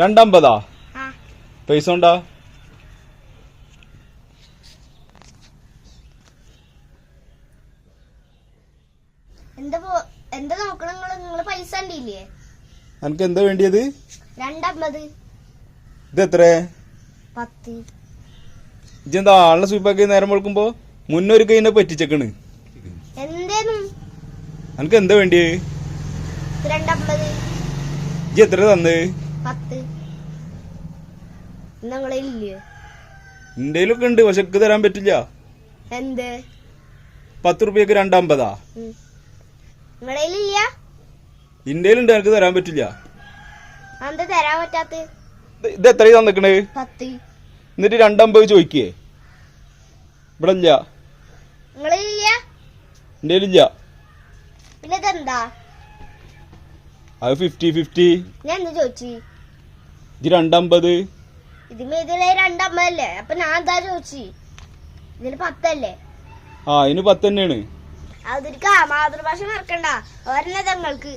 രണ്ടമ്പതാ? പൈസ ഉണ്ടാ എന്താ എന്താ വേണ്ടിയത്? ഇത് എത്ര ഇജെന്താ ആളെ സ്വീപ്പാക്കി നേരം വെളുക്കുമ്പോ മുന്നൊരു കൈനെ പറ്റിച്ചേക്കണ്. എനിക്ക് എന്താ വേണ്ടിയത് ഇജ് എത്ര തന്നേ? ഇന്ത്യയിലൊക്കെ ഉണ്ട് പക്ഷെ എനിക്ക് തരാൻ പറ്റില്ല. എന്ത്? പത്ത് റുപ്യക്ക് രണ്ടമ്പതാ ഇന്ത്യയിലുണ്ട് എനിക്ക് തരാൻ പറ്റില്ല. ഇത് എത്ര തന്നിക്കണ്? എന്നിട്ട് രണ്ടമ്പത് ചോദിക്കേ. ഇവിടെ ഇല്ല ഇന്ത്യയിലില്ല. പിന്നെ അത് ഫിഫ്റ്റി ഫിഫ്റ്റി ഇത് രണ്ടമ്പത്. ഇതിന് ഇതിലെ രണ്ടമ്മല്ലേ അപ്പൊ ഞാൻ എന്താ ചോദിച്ചു? ഇതിന് പത്തല്ലേ? ആ അതിന് പത്ത് തന്നെയാണ് അതിരിക്ക മാതൃഭാഷ മറക്കണ്ട. ഒരെണ്ണ തങ്ങൾക്ക്.